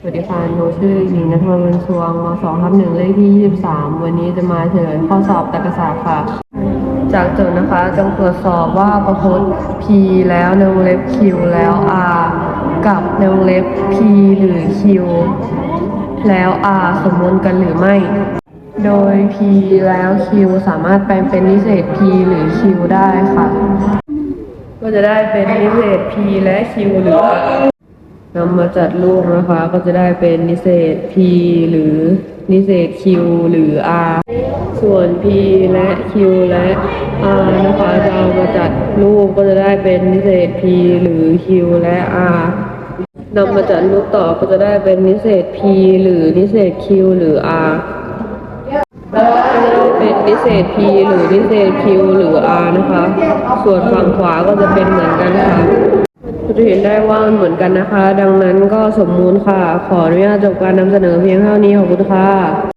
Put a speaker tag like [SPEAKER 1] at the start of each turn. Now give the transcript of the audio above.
[SPEAKER 1] สวัสดีค่ะหนูชื่อหญิงนัทวันบรรสวงมสองทับหนึ่งเลขที่ 23 วันนี้จะมาเฉลยข้อสอบตรรกศาสตร์ค่ะ จากโจทย์นะคะจงตรวจสอบว่าประพจน์ P แล้วในวงเล็บ Q แล้ว R กับในวงเล็บ P หรือ Q แล้ว R สมมติกันหรือไม่ โดย P แล้ว Q สามารถแปลงเป็นนิเศษ P หรือ Q ได้ค่ะ ก็จะได้เป็นนิเศษ P และ Q หรือ นำมาจัดรูปนะคะ ก็จะได้เป็นนิเศษ p หรือนิเศษ q หรือ r ส่วน p และ q และ r นะคะจะเอามาจัดรูปก็จะได้เป็นนิเศษ p หรือ q และ r นำมาจัดรูปต่อก็จะได้เป็นนิเศษ p หรือนิเศษ q หรือ r เป็นนิเศษ p หรือนิเศษ q หรือ r นะคะ ส่วนฝั่งขวาก็จะเป็นเหมือนกันค่ะ จะเห็นได้ว่ามันเหมือนกันนะคะ ดังนั้นก็สมมูลค่ะ ขออนุญาตจบการนำเสนอเพียงเท่านี้ขอบคุณค่ะ